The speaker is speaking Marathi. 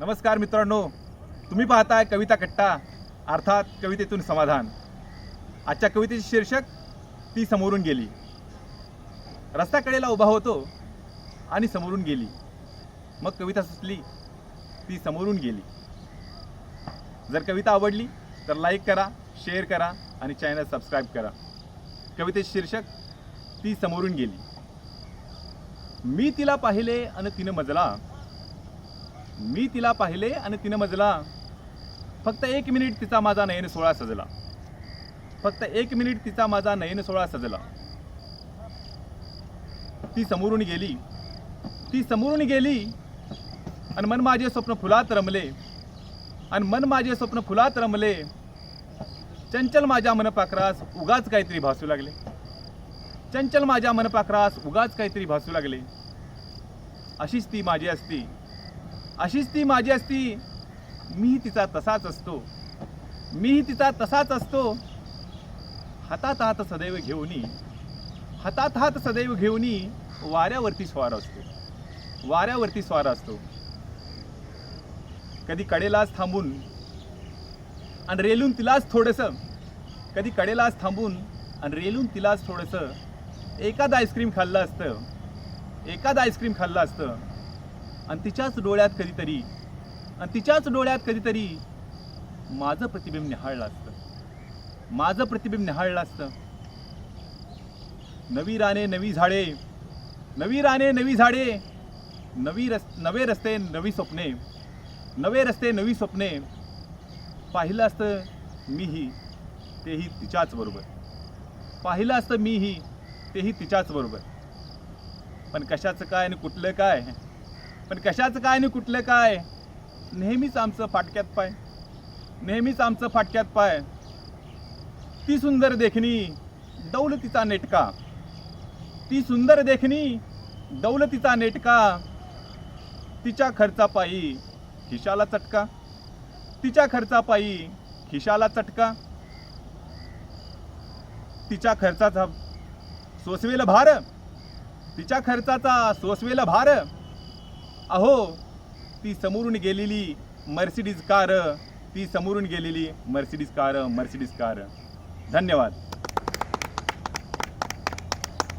नमस्कार मित्रांनो तुम्ही पाहताय कविता कट्टा अर्थात कवितेतून समाधान. आजच्या कवितेचे शीर्षक ती समोरून गेली. रस्त्याकडेला उभा होतो आणि समोरून गेली. मग कविता सुचली ती समोरून गेली. जर कविता आवडली तर लाईक करा शेअर करा आणि चॅनल सबस्क्राईब करा. कवितेचे शीर्षक ती समोरून गेली. मी तिला पाहिले आणि तिनं मजला. मी तिला पाहिले आणि तिनं मजला फक्त एक मिनिट तिचा माझा नयन सोळा सजला. फक्त एक मिनिट तिचा माझा नयन सोळा सजला. ती समोरून गेली. ती समोरून गेली आणि मन माझे स्वप्न फुलात रमले. आणि मन माझे स्वप्न फुलात रमले. चंचल माझ्या मनपाकरास उगाच काहीतरी भासू लागले. चंचल माझ्या मनपाकरास उगाच काहीतरी भासू लागले. अशीच ती माझी असती. अशीच ती माझी असती. मीही तिचा तसाच असतो. मीही तिचा तसाच असतो. हातात हात सदैव घेऊनी हातात हात सदैव घेऊनी वाऱ्यावरती स्वार असतो. वाऱ्यावरती स्वार असतो. कधी कडेलाच थांबून आणि रेलून तिलाच थोडंसं कधी कडेलाच थांबून आणि रेलून तिलाच थोडंसं एखादं आईस्क्रीम खाल्लं असतं एखादं आईस्क्रीम खाल्लं असतं. आणि तिच्याच डोळ्यात कधीतरी आणि तिच्याच डोळ्यात कधीतरी माझं प्रतिबिंब निहाळलं असतं. माझं प्रतिबिंब निहाळलं असतं. नवी राने नवी झाडे नवी राने नवी झाडे नवी रस नवे रस्ते नवी स्वप्ने नवे रस्ते नवी स्वप्ने. पाहिलं असतं मीही तेही तिच्याच बरोबर. पाहिलं असतं मीही तेही तिच्याच बरोबर. पण कशाचं काय आणि कुठलं काय? पण कशाचं काय आणि कुठलं काय? नेहमीच आमचं फाटक्यात पाय. नेहमीच आमचं फाटक्यात पाय. ती सुंदर देखणी दौलतीचा नेटका. ती सुंदर देखणी दौलतीचा नेटका. तिच्या खर्चापायी खिशाला चटका. तिच्या खर्चापायी खिशाला चटका. तिच्या खर्चाचा सोसवेल भार. तिच्या खर्चाचा सोसवेला भार. अहो ती समोरून गेलेली मर्सिडीज कार ती समोरून गेलेली मर्सिडीज कार मर्सिडीज कार धन्यवाद.